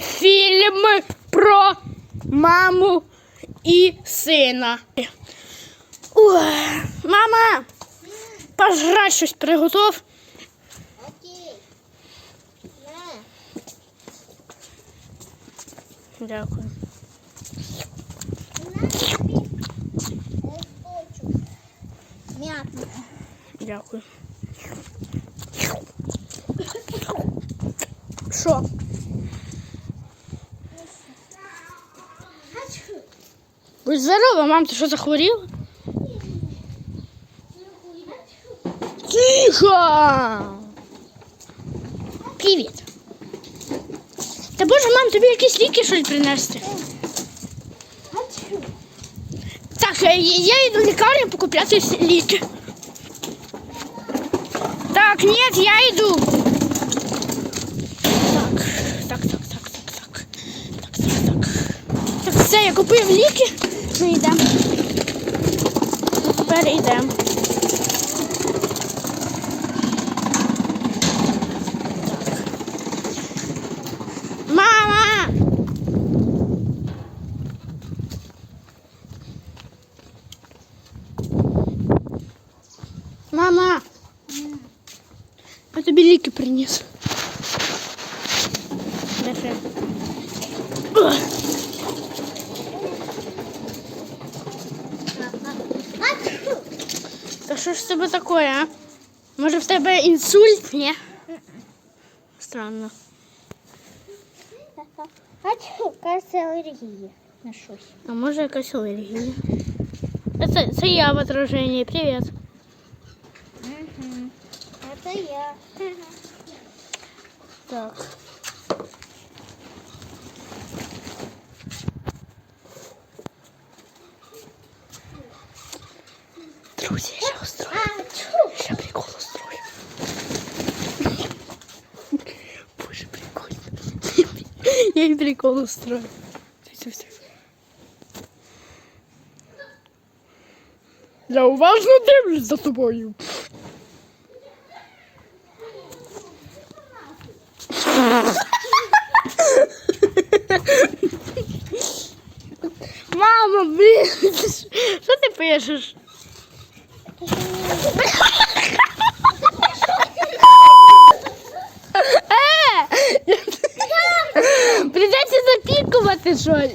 Фільм про маму і сина. Ой, мама, пожрать щось приготов. Окей. На. Дякую. Листочок. Дякую. Що? Будь здорова, мам, ти що захворіла? Тихо! Привіт. Та боже, мам, тобі якісь ліки щось принести? Так, я йду в лікарню покупляти ліки. Так, ні, я йду. Так, так, так, так, так, так. Так, так, так. Так, все, я купив ліки. Ми йдемо. Тепер йдемо. Так. Мама! Мама! Я тобі ліки приніс. Держи. що ж з тебе таке, а? Може в тебе інсульт? Ні? Странно. Хачу. Кажется, алергія на щось. А може якась алергія? Це, це я в отраженні. Привіт. Угу. Это я. Так. Друзі, я ще устрою. Ще прикол устрою. Боже, прикольно. Я и прикол устрою. Все, все, все. Я уважно дивлюсь за тобою. Мама, блин, що ти пишеш? Е! Придеться запікувати щось.